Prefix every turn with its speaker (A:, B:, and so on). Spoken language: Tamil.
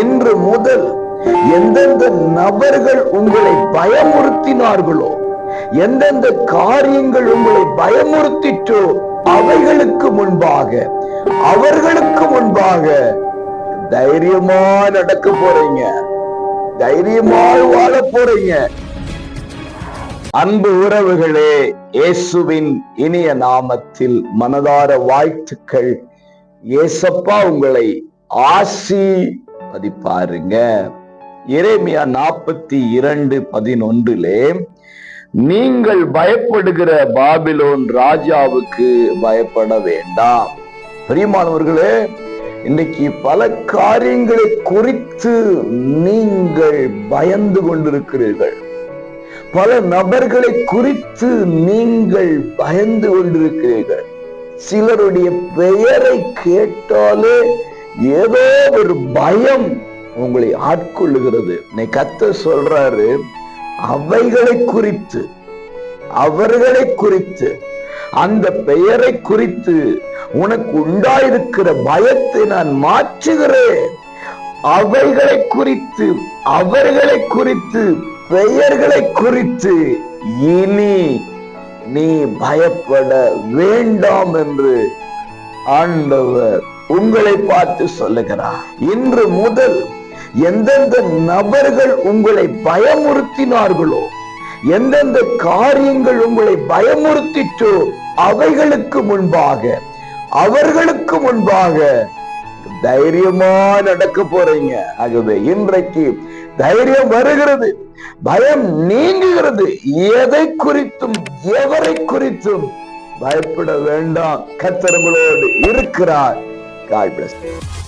A: இன்று முதல் எந்தெந்த நபர்கள் உங்களை பயமுறுத்தினார்களோ எந்தெந்த காரியங்கள் உங்களை பயமுறுத்திட்டோ அவைகளுக்கு முன்பாக அவர்களுக்கு முன்பாக தைரியமா நடக்க போறீங்க. தைரியமா வாழ போறீங்க. அன்பு உறவுகளே இயேசுவின் இனிய நாமத்தில் மனதார வாழ்த்துக்கள். ஏசப்பா உங்களை ஆசி பதிப்பாருங்க. இறைமையா நாற்பத்தி இரண்டு பதினொன்றிலே நீங்கள் பயப்படுகிற பாபிலோன் ராஜாவுக்கு பயப்பட வேண்டாம். பிரியமானவர்களே இன்னைக்கு பல காரியங்களை குறித்து நீங்கள் பயந்து கொண்டிருக்கிறீர்கள். பல நபர்களை குறித்து நீங்கள் பயந்து கொண்டிருக்கிறீர்கள். சிலருடைய பெயரை கேட்டாலே ஏதோ ஒரு பயம் உங்களை ஆட்கொள்ளுகிறது. நீ கத்த சொல்றாரு அவைகளை குறித்து அவர்களை குறித்து அந்த பெயரை குறித்து உனக்கு உண்டாயிருக்கிற பயத்தை நான் மாற்றுகிறேன். அவைகளை குறித்து அவர்களை குறித்து பெயர்களை குறித்து இனி நீ பயப்பட வேண்டாம் என்று ஆண்டவர் உங்களை பார்த்து சொல்லுகிறார். இன்று முதல் எந்தெந்த நபர்கள் உங்களை பயமுறுத்தினார்களோ எந்தெந்த காரியங்கள் உங்களை பயமுறுத்திட்டோ அவைகளுக்கு முன்பாக அவர்களுக்கு முன்பாக தைரியமா நடக்க போறீங்க. ஆகவே இன்றைக்கு தைரியம் வருகிறது பயம் நீங்குகிறது. எதை குறித்தும் எவரை குறித்தும் பயப்பட வேண்டாம். கத்தரங்களோடு இருக்கிறார். God bless.